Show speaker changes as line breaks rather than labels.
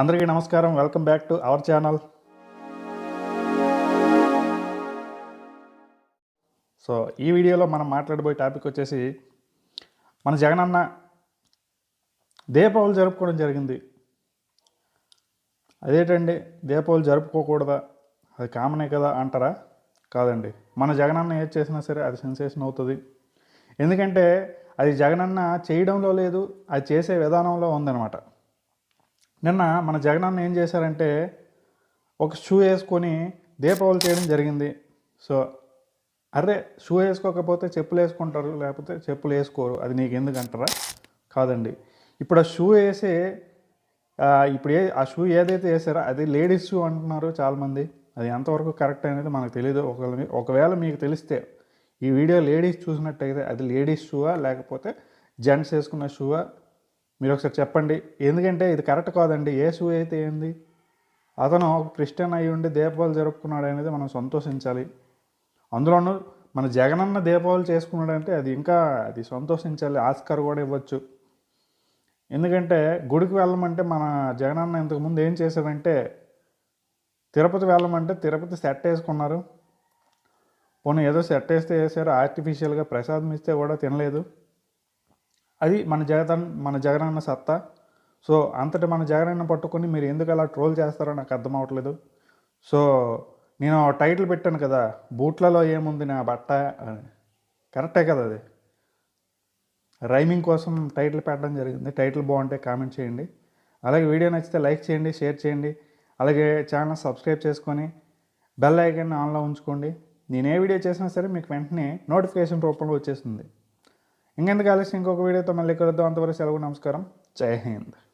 అందరికీ నమస్కారం. Welcome back to our channel so ఈ వీడియోలో మనం మాట్లాడబోయే టాపిక్ వచ్చేసి మన జగనన్న దీపావళి జరుపుకోవడం జరిగింది. అదేంటండి? దీపావళి జరుపుకోకూడదా? అది కామనే కదా అంటారా? కాదండి. మన జగనన్న ఏది చేసినా సరే అది సెన్సేషన్ అవుతుంది. ఎందుకంటే అది జగనన్న చేయడంలో లేదు అది చేసే విధానంలో ఉందన్నమాట. నిన్న మన జగనన్న ఏం చేశారంటే ఒక షూ వేసుకొని దీపావళి చేయడం జరిగింది. సో అరే షూ వేసుకోకపోతే చెప్పులు వేసుకుంటారు లేకపోతే చెప్పులు వేసుకోరు. అది నీకు ఎందుకు అంటారా? కాదండి. ఇప్పుడు ఆ షూ వేసే ఇప్పుడు ఏ ఆ షూ ఏదైతే వేసారో అది లేడీస్ షూ అంటున్నారు చాలామంది. అది ఎంతవరకు కరెక్ట్ అనేది మనకు తెలియదు ఒకవేళ ఒకవేళ మీకు తెలిస్తే ఈ వీడియో లేడీస్ చూసినట్టయితే అది లేడీస్ షూవా లేకపోతే జెంట్స్ వేసుకున్న షూవా? మీరు ఒకసారి చెప్పండి. ఎందుకంటే ఇది కరెక్ట్ కాదండి. యేసు అయితే ఏంది? అతను ఒక క్రిస్టియన్ అయి ఉండి దీపావళి జరుపుకున్నాడు అనేది మనం సంతోషించాలి. అందులోనూ మన జగనన్న దీపావళి చేసుకున్నాడంటే అది ఇంకా అది సంతోషించాలి. ఆస్కార్ కూడా ఇవ్వచ్చు. ఎందుకంటే గుడికి వెళ్ళమంటే మన జగనన్న ఇంతకుముందు ఏం చేశాడంటే తిరుపతి వెళ్ళమంటే తిరుపతి సెట్ వేసుకున్నారు. పోనీ ఏదో సెట్ వేస్తే వేసారు. ఆర్టిఫిషియల్గా ప్రసాదం ఇస్తే కూడా తినలేదు. అది మన జగన్ మన జగనన్న సత్తా. సో అంతటి మన జగనన్న పట్టుకొని మీరు ఎందుకు అలా ట్రోల్ చేస్తారో నాకు అర్థం అవ్వట్లేదు సో నేను టైటిల్ పెట్టాను కదా బూట్లలో ఏముంది నా బట్ట అని. కరెక్టే కదా అది. రైమింగ్ కోసం టైటిల్ పెట్టడం జరిగింది. టైటిల్ బాగుంటే కామెంట్ చేయండి. అలాగే వీడియో నచ్చితే లైక్ చేయండి షేర్ చేయండి. అలాగే ఛానల్ సబ్స్క్రైబ్ చేసుకొని బెల్ ఐకాన్ ఆన్లో ఉంచుకోండి. నేను ఏ వీడియో చేసినా సరే మీకు వెంటనే నోటిఫికేషన్ రూపంలో వచ్చేస్తుంది. ఇంకెందుకు ఆలస్యం? ఇంకొక వీడియోతో మళ్ళీ కలుద్దాం. అంతవరకు సెలవు నమస్కారం. జై హింద్.